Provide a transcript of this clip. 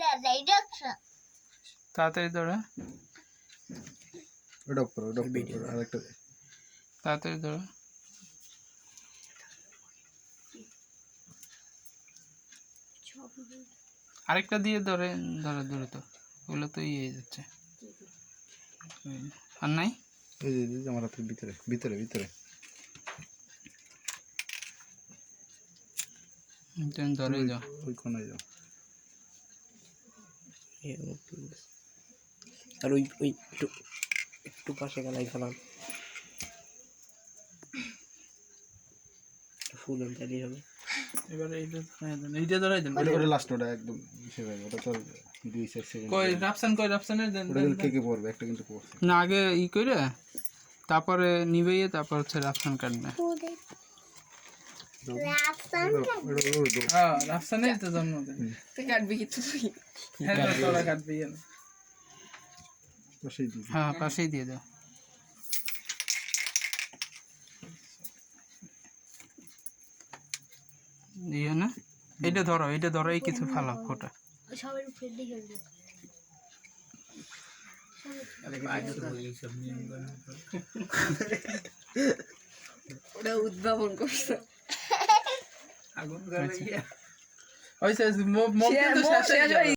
ডাকছে তাড়াতাড়ি ধরে ওটা ওটা আরেকটা তাড়াতাড়ি ধরে। আরেকটা দিয়ে ধরে ধরে ধরে তো। ওগুলো তো ইয়ে হয়ে যাচ্ছে। আর নাই? আমার হাতের ভিতরে ভিতরে ভিতরে। ধরে যাও। ওই কোনায় যাও। আর ওই ওই একটু একটু পাশে গেলাই ফেলাম ফুল তাহলেই হবে। এবারে এইটা ধরাই দেন এইটা ধরাই দেন। ওটা লাস্ট ওটা একদম ইসে যাবে ওটা তোর দুই চার সেকেন্ড কই রাফসান কই রাফসানের দেন ওটা কে কে পড়বে? একটা কিন্তু পড়ছে। না আগে ই করে তারপরে নিবেইয়ে তারপর হচ্ছে রাফসান কাটবে রাস্তান ওটা ওটা ওটা দাও। হ্যাঁ তো কাটবি পাশেই দিয়ে না এইটা ধরো এইটা ধরো এই কিছু ফালাও ফোটা উপরে দিকে ওটা উদ্ভাবন করছে হয়েছে মুখ কিন্তু শেষ হয়ে যাবে